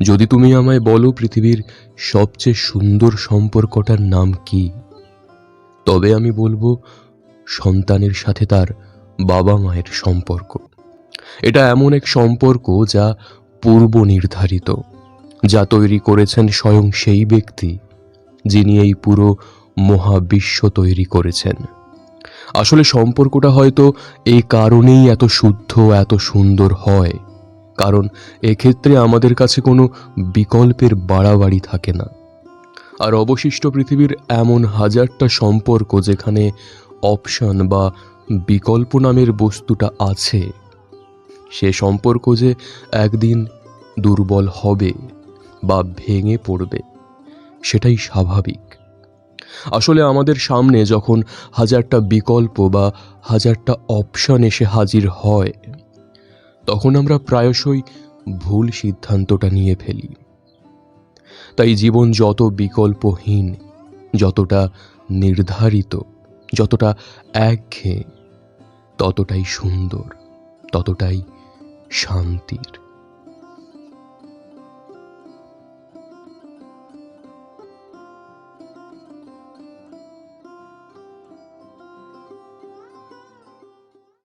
যদি তুমি আমায় বলো পৃথিবীর সবচেয়ে সুন্দর সম্পর্কটার নাম কি, তবে আমি বলব সন্তানের সাথে তার বাবা মায়ের সম্পর্ক। এটা এমন এক সম্পর্ক যা পূর্ব নির্ধারিত, যা তৈরি করেছেন স্বয়ং সেই ব্যক্তি, যিনি এই পুরো মহাবিশ্ব তৈরি করেছেন। আসলে সম্পর্কটা হয়তো এই কারণেই এত শুদ্ধ, এত সুন্দর হয়। কারণ এক্ষেত্রে আমাদের কাছে কোনো বিকল্পের বাড়াবাড়ি থাকে না। আর অবশিষ্ট পৃথিবীর এমন হাজারটা সম্পর্ক যেখানে অপশন বা বিকল্প নামের বস্তুটা আছে, সে সম্পর্ক যে একদিন দুর্বল হবে বা ভেঙে পড়বে, সেটাই স্বাভাবিক। আসলে আমাদের সামনে যখন হাজারটা বিকল্প বা হাজারটা অপশন এসে হাজির হয় তখন আমরা প্রায়শই ভুল সিদ্ধান্তটা নিয়ে ফেলি। তাই জীবন যত বিকল্পহীন, যতটা নির্ধারিত, যতটা একঘেয়ে, ততটাই সুন্দর, ততটাই শান্তির।